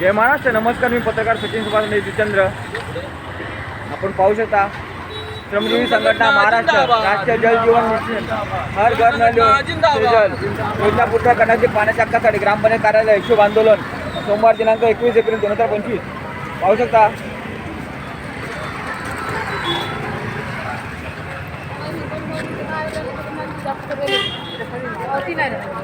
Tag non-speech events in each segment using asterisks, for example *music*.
जय महाराष्ट्र नमस्कार मी पत्रकार सचिन सुभाष नेतीचंद्र आपण पाहू शकता श्रमजीवी संघटना महाराष्ट्र राष्ट्रीय जल जीवन मिशन हर घर नल जल. योजना पूर्ण करण्याचे पाण्याच्या हक्कासाठी ग्रामपंचायत कार्यालय हिशोब आंदोलन सोमवार दिनांक एकवीस एप्रिल दोन हजार पंचवीस. पाहू शकता. जय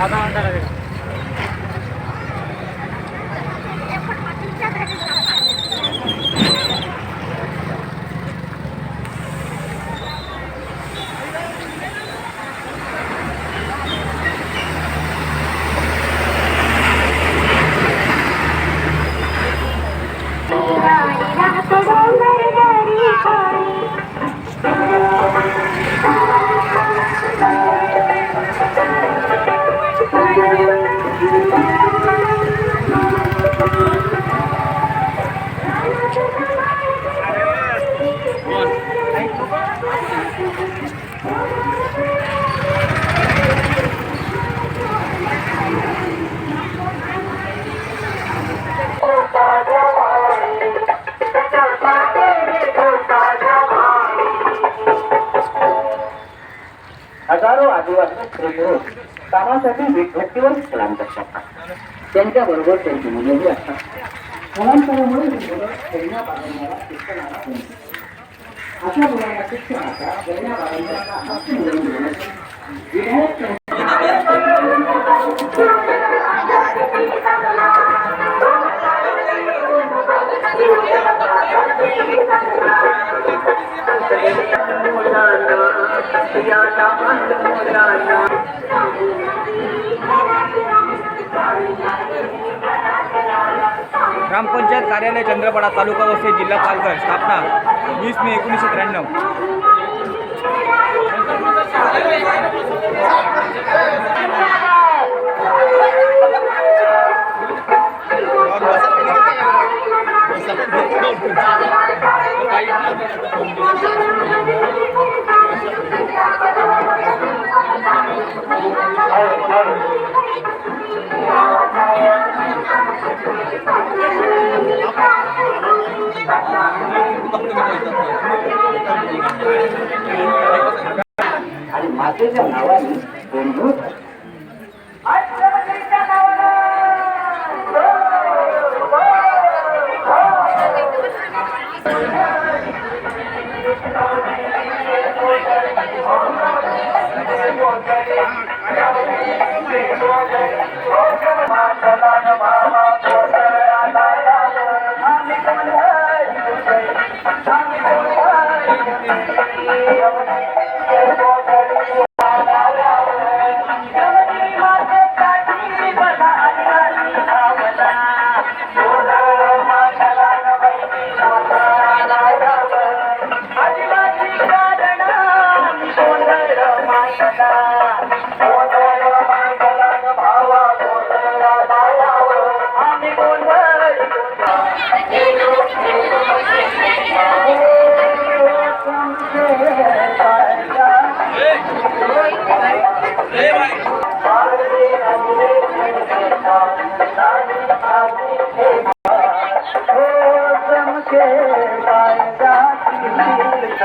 हजारो कामासाठी विभक्तीवर स्थलांतर करतात. त्यांच्या बरोबर त्यांची मुलंही असतात. शिक्षणाला अशा मुलांना शिक्षणाचा विधायक ग्रामपंचायत कार्यालय चंद्रपाडा तालुका वस्ती जिल्हा पालघर स्थापना वीस मे एकोणीसशे त्र्याण्णव. आणि मातेच्या नावाने गोंधळ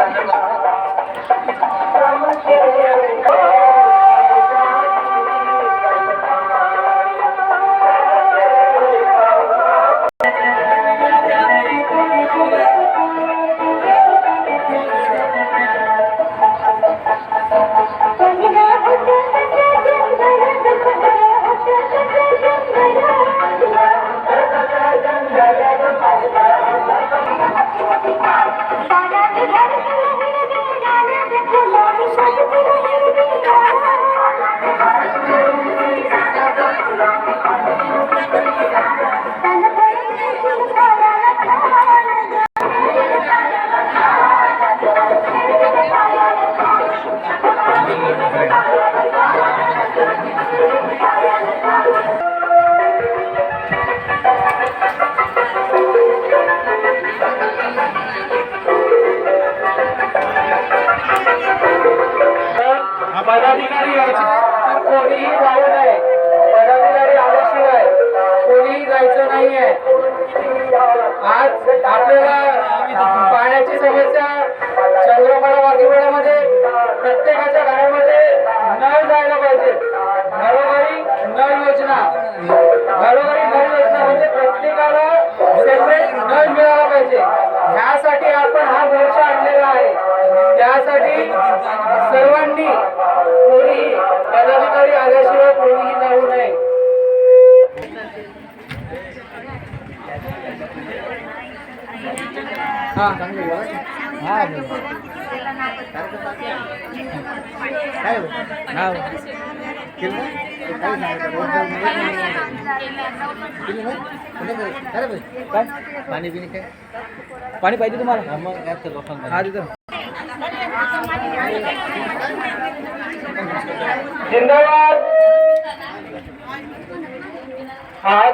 Thank you. आल्याशिवाय कोणीही जाऊ नये. पाणी पिणे काय? पाणी पाहिजे तुम्हाला? मग हा तिथं. जिंदाबाद. आज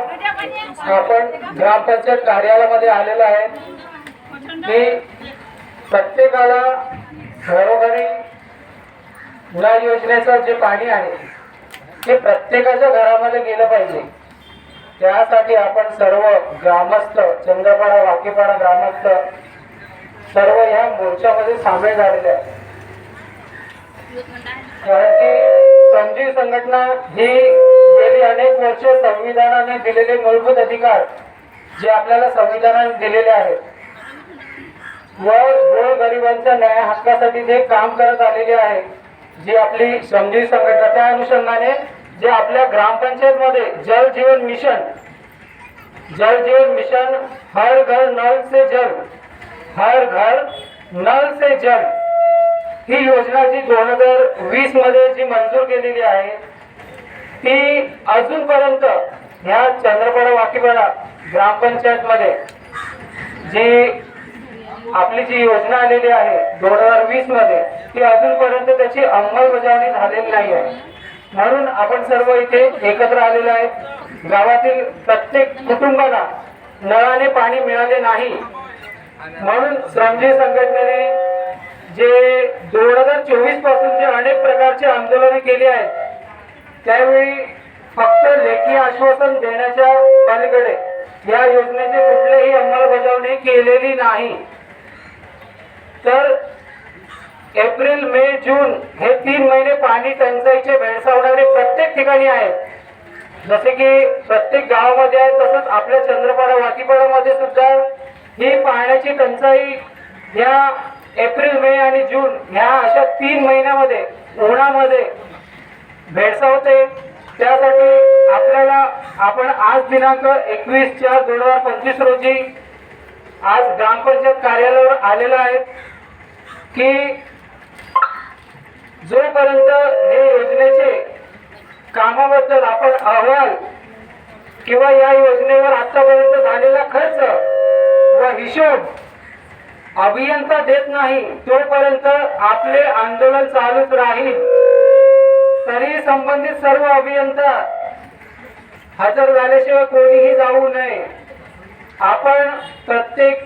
आपण ग्रामपंचायत कार्यालयामध्ये आलेलो आहे. की प्रत्येकाला घरोघरी नळ योजनेचं जे पाणी आहे ते प्रत्येकाच्या घरामध्ये गेलं पाहिजे. त्यासाठी आपण सर्व ग्रामस्थ चंद्रपाडा वाकीपाडा ग्रामस्थ सर्व या मोर्चामध्ये सामील झालेले आहे कारण की संजीव संघटना ही गेली अनेक वर्ष संविधानाने दिलेले मूलभूत अधिकार जे आपल्याला संविधानाने दिलेले आहेत. व गोरगरिबांच्या न्याय हक्कासाठी जे काम करत आलेले आहे जी आपली श्रमजीवी संघटना त्या अनुषंगाने जे आपल्या ग्रामपंचायत मध्ये जल जीवन मिशन जल जीवन मिशन हर घर नल से जल हर घर नल से जल ही योजना जी दोन हजार वीसमध्ये जी मंजूर केलेली आहे ती अजूनपर्यंत ह्या चंद्रपाडा वाकीपाडा ग्रामपंचायत मध्ये जी आपली जी योजना आलेली आहे दोन हजार वीसमध्ये ती अजूनपर्यंत त्याची अंमलबजावणी झालेली नाही आहे म्हणून आपण सर्व इथे एकत्र आलेलो आहे. गावातील प्रत्येक कुटुंबाला नळाने पाणी मिळाले नाही. म्हणून श्रमजी संघटनेने जे दोन हजार चोवीसपासून जे अनेक प्रकारचे आंदोलने केली आहेत त्यावेळी फक्त लेखी आश्वासन देण्याच्या पलीकडे या योजनेची कुठलीही अंमलबजावणी केलेली नाही. तर एप्रिल मे जून हे तीन महिने पाणी टंचाईचे भेडसावणारे प्रत्येक ठिकाणी आहेत. जसे की प्रत्येक गावामध्ये आहे तसंच आपल्या चंद्रपाडा वाकीपाडामध्ये सुद्धा ही पाण्याची टंचाई या एप्रिल मे आणि जून ह्या अशा तीन महिन्यामध्ये उन्हामध्ये भेडसावते त्यासाठी आपल्याला आपण आज दिनांक एकवीस चार दोन हजार पंचवीस रोजी आज ग्रामपंचायत कार्यालयावर आलेलो आहे की जोपर्यंत हे योजनेचे कामाबद्दल आपण अहवाल किंवा या योजनेवर आतापर्यंत झालेला खर्च व हिशोब अभियंता देत नाही तोपर्यंत आपले आंदोलन चालूच राहील. तरी संबंधित सर्व अभियंता हजर झाल्याशिवाय कोणीही जाऊ नये. आपण प्रत्येक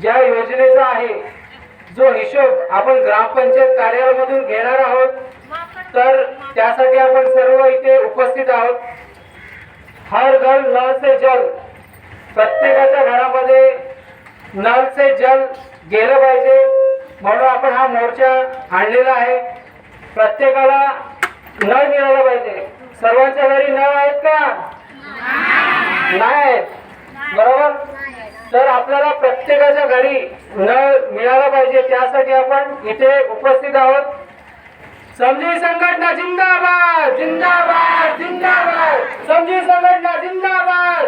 ज्या योजनेचा आहे जो हिशोब आपण ग्रामपंचायत कार्यालयामधून घेणार आहोत तर त्यासाठी आपण सर्व इथे उपस्थित आहोत. हर घर नळ से जल प्रत्येकाच्या घरामध्ये नळ से जल गेलं पाहिजे. म्हणून आपण हा मोर्चा आणलेला आहे. प्रत्येकाला नळ मिळाला पाहिजे. सर्वांच्या घरी नळ आहेत का? नाही आहेत. बरोबर? तर आपल्याला प्रत्येकाच्या घरी नळ मिळाला पाहिजे. त्यासाठी आपण इथे उपस्थित आहोत. समजी संघटना जिंदाबाद! जिंदाबाद! जिंदाबाद! समजी संघटना जिंदाबाद!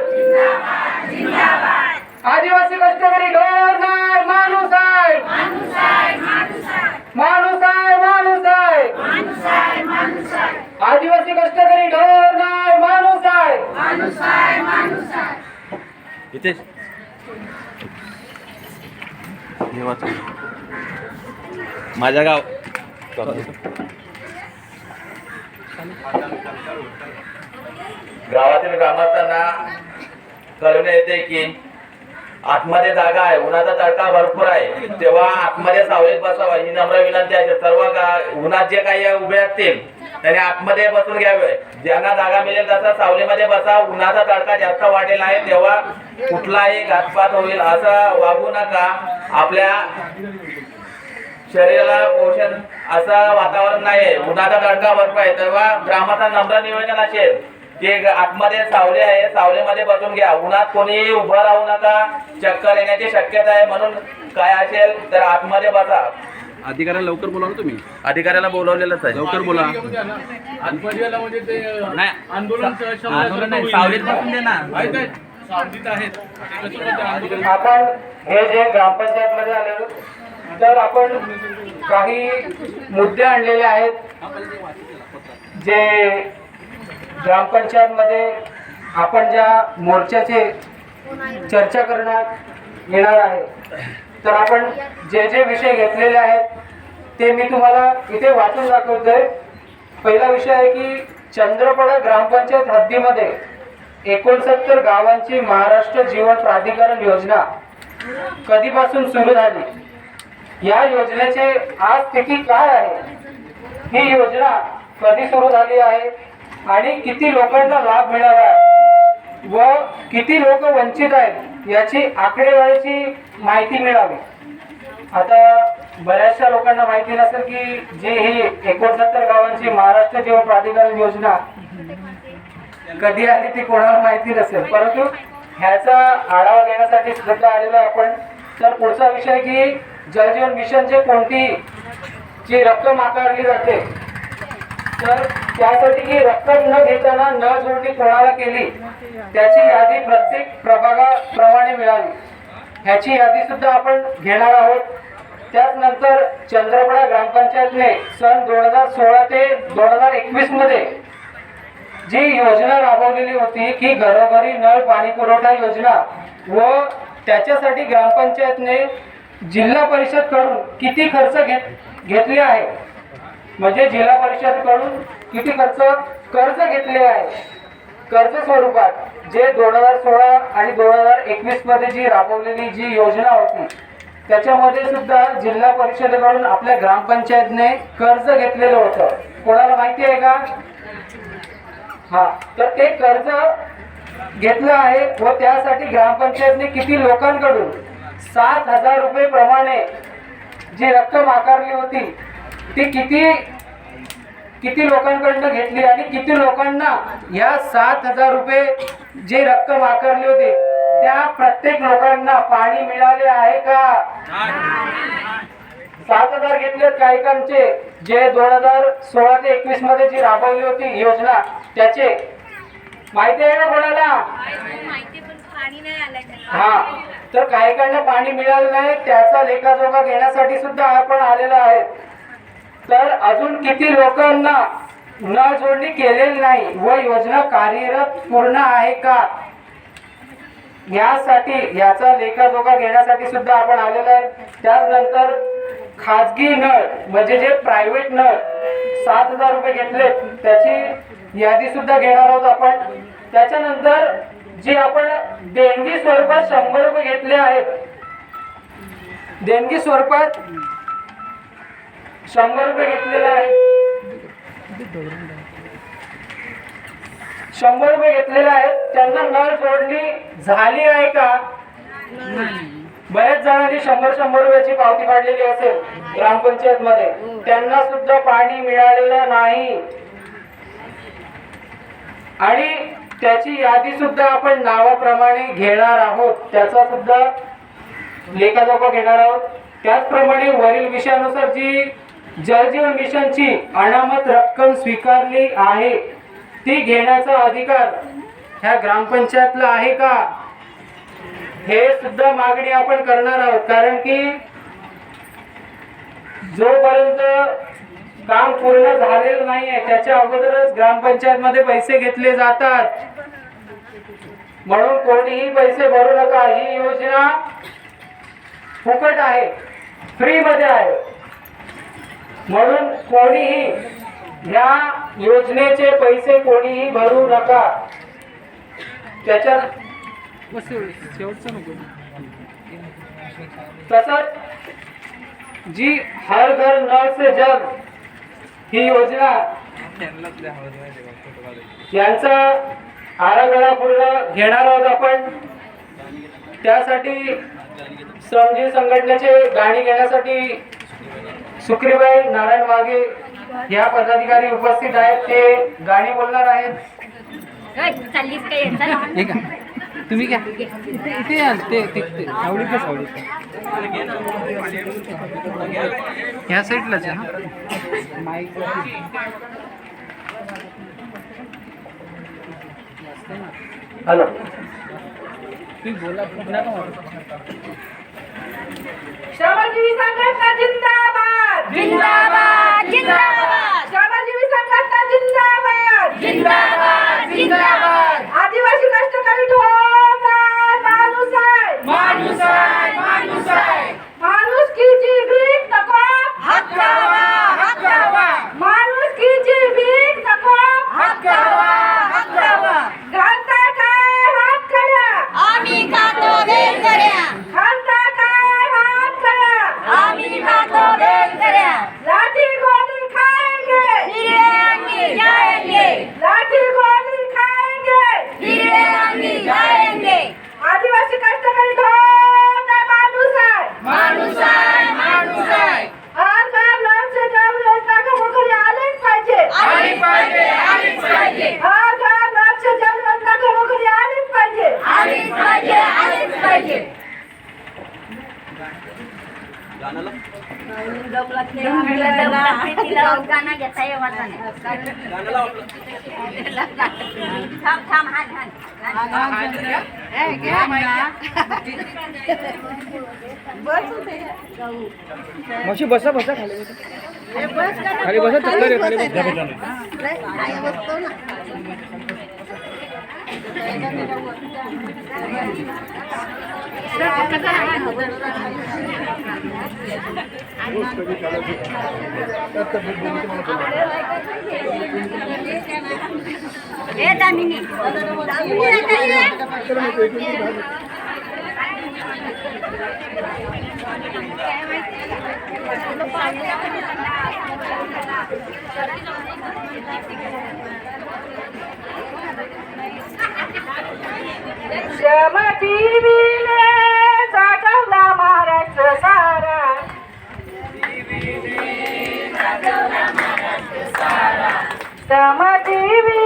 आदिवासी कष्टकरी घर नाही माणूस आहे माणूस आहे माणूस आहे आदिवासी कष्टकरी घर नाही माणूस आहे इथे माझ्या गाव. गावातील ग्रामस्थांना कळवण्यात येते की आतमध्ये जागा आहे उन्हाचा तडका भरपूर आहे. तेव्हा आतमध्ये सावलीत बसावा ही नम्र विनंती आहे. सर्व उन्हात जे काही उभे असतील त्यांनी आतमध्ये बसून घ्यावे. ज्यांना जागा मिळेल तसा सावलीमध्ये बसा. उन्हाचा तडका जास्त वाटेल आहे तेव्हा कुठलाही घातपात होईल असं वागू नका. आपल्या शरीराला पोषण असं वातावरण नाही उन्हाचा तडका भरपूर आहे. तेव्हा ग्रामाचा नम्र निवेदन असेल. ग- आतमध्ये सावली आहे सावलीमध्ये बसून घ्या. उन्हात कोणीही उभं राहू नका चक्कर येण्याची शक्यता आहे म्हणून काय असेल तर आतमध्ये बसा. अधिकाऱ्याला लवकर बोला ना तुम्ही? अधिकाऱ्याला बोलवलेलंच आहे. लवकर बोला. आतमध्येला म्हणजे ते नाही. आंदोलन आंदोलन नाही, सावलीत बसून दे ना. सावलीत आहेत. त्याच्यासोबत ते आंदोलन आपण हे जे ग्रामपंचायत मध्ये आलेलो तर आपण काही मुद्दे आणलेले आहेत जे ग्रामपंचायतमध्ये आपण ज्या मोर्चाचे चर्चा करण्यात येणार आहे तर आपण जे जे विषय घेतलेले आहेत ते मी तुम्हाला इथे वाचून दाखवतोय. पहिला विषय आहे की चंद्रपडा ग्रामपंचायत हद्दीमध्ये एकोणसत्तर गावांची महाराष्ट्र जीवन प्राधिकरण योजना कधीपासून सुरू झाली? या योजनेचे आज स्थिती काय आहे? ही योजना कधी सुरू झाली आहे? आणि किती लोकांना लाभ मिळाला व किती लोक वंचित आहेत याची आकडेवारीची माहिती मिळावी. आता बऱ्याचशा लोकांना माहिती नसेल की जे ही एकोणसत्तर गावांची महाराष्ट्र जीवन प्राधिकरण योजना कधी आली ती कोणाला माहिती नसेल. परंतु ह्याचा आढावा घेण्यासाठी सुद्धा आलेला आपण. तर पुढचा विषय की जलजीवन मिशनचे कोणती जी रक्कम आकारली जाते? तर त्यासाठी ही रक्कम न घेताना न जोडणी कोणाला केली त्याची यादी प्रत्येक प्रभागाप्रमाणे मिळाली. ह्याची यादी सुद्धा आपण घेणार आहोत. त्याचनंतर चंद्रपडा ग्रामपंचायतने सन दोन हजार सोळा ते दोन हजार एकवीसमध्ये जी योजना राबवलेली होती की घरोघरी नळ पाणी पुरवठा योजना व त्याच्यासाठी ग्रामपंचायतने जिल्हा परिषदकडून किती खर्च घेत घेतले आहे म्हणजे जिल्हा परिषदकडून किती खर्च कर्ज घेतले आहे? कर्ज स्वरूपात जे दोन हजार सोळा आणि दोन हजार एकवीसमध्ये जी राबवलेली जी योजना होती त्याच्यामध्ये सुद्धा जिल्हा परिषदेकडून आपल्या ग्रामपंचायतने कर्ज घेतलेलं होतं. कोणाला माहिती आहे का? हा तर ते कर्ज घेतलं आहे व त्यासाठी ग्रामपंचायतने किती लोकांकडून सात हजार रुपये प्रमाणे जी रक्कम आकारली होती ती किती किती लोकांकडनं घेतली आणि किती लोकांना या सात हजार रुपये जे रक्कम आकारली होती त्या प्रत्येक लोकांना पाणी मिळाले आहे का? सात हजार घेतले काहीकांचे जे दोन हजार सोळा ते एकवीसमध्ये जी राबवली होती योजना त्याचे माहिती आहे ना कोणाला? हा तर कायकांना पाणी मिळालं नाही त्याचा लेखाजोखा घेण्यासाठी सुद्धा आपण आलेला आहे. तर अजून किती लोकांना न जोडणी केलेली नाही व योजना कार्यरत पूर्ण आहे का? यासाठी याचा लेखाजोखा घेण्यासाठी सुद्धा आपण आलेलो आहे. त्याचनंतर खाजगी नळ म्हणजे जे प्रायव्हेट नळ सात हजार रुपये घेतले त्याची यादी सुद्धा घेणार आहोत आपण. त्याच्यानंतर जे आपण देणगी स्वरूपात शंभर रुपये घेतले आहेत देणगी स्वरूपात शंभर रुपये घेतलेला आहे. शंभर रुपये घेतलेले आहेत त्यांना नळ जोडणी झाली आहे का? बऱ्याच जणांनी शंभर शंभर रुपयाची पावती काढलेली असेल ग्रामपंचायत मध्ये त्यांना सुद्धा पाणी मिळालेलं नाही. आणि त्याची यादी सुद्धा आपण नावाप्रमाणे घेणार आहोत. त्याचा सुद्धा लेखाजोखा घेणार आहोत. त्याचप्रमाणे वरील विषयानुसार जी जलजीवन मिशनची अनामत रक्कम स्वीकारली आहे. ती घेण्याचा अधिकार ह्या ग्रामपंचायतला आहे का? हे सुद्धा मागणी आपण करणार आहोत. कारण की जोपर्यंत काम पूर्ण झालेलं नाही आहे त्याच्या अगोदरच ग्रामपंचायत मध्ये पैसे घेतले जातात. म्हणून कोणीही पैसे भरू नका. ही योजना फुकट आहे. फ्री मध्ये आहे. म्हणून कोणीही या योजनेचे पैसे कोणीही भरू नका. त्याच्या तसंच जी हर घर नळ से जल ही योजना यांचा आराखडा पूर्ण घेणार आहोत आपण. त्यासाठी श्रमजीवी संघटनेचे गाणी घेण्यासाठी सुक्रीबाई नारायण वाघे या पदाधिकारी उपस्थित आहेत. ते गाणी बोलणार आहेत. तुम्ही घ्या इथे या ते ह्या साईडलाच हॅलो. श्रमजीवी संघटना जिंदाबाद! जिंदाबाद जिंदाबाद! श्रमजीवी संघटना जिंदाबाद जिंदाबाद जिंदाबाद आदिवासी कष्टकरी ठोकर माणूस आहे माणूस आहे माणूस आहे माणुसकीची भीक नको हक्कावा हक्कावा माणुसकीची भीक नको हक्कावा हक्कावा घालता काय हात कड्या आम्ही खातो बेलकऱ्या घालता काय हात कड्या आम्ही खातो बेलकऱ्या लाठी गोली खाएंगे हिरवे अंगी जाएंगे लाठी गोली खाएंगे हिरवे अंगी जाएंगे आदिवासी कष्टकरी ठोकर माणूस आहे माणूस आहे. काय नर्स जल योजना खरोखरी आलीच पाहिजे. आली पाहिजे आलीच पाहिजे. काय नर्स जल योजना खरोखरी आलीच पाहिजे. आलीच पाहिजे आलीच पाहिजे. गाणं घेता येवाचा थांब थांब हात *laughs* मावशी बसा बसा खाली बसा. खाली बसा चक्कर आहे, खाली बसा ए दामिनी दामिनी आता ये. श्रमजीवीने जागवला महाराष्ट्र सारा. श्रमजीवीने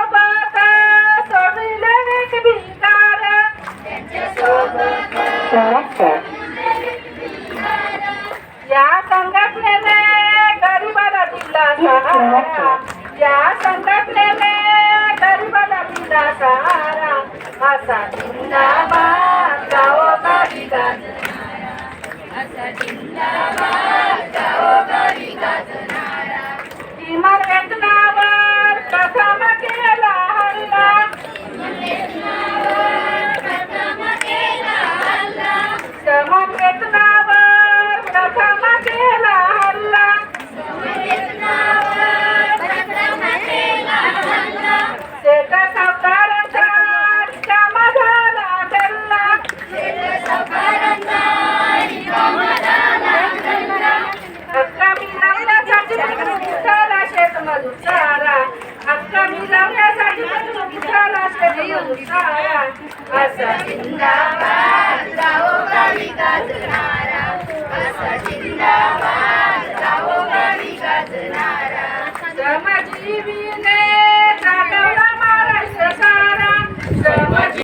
असा जिंदाबाद गावोगावी गाजणारा असा जिंदाबाद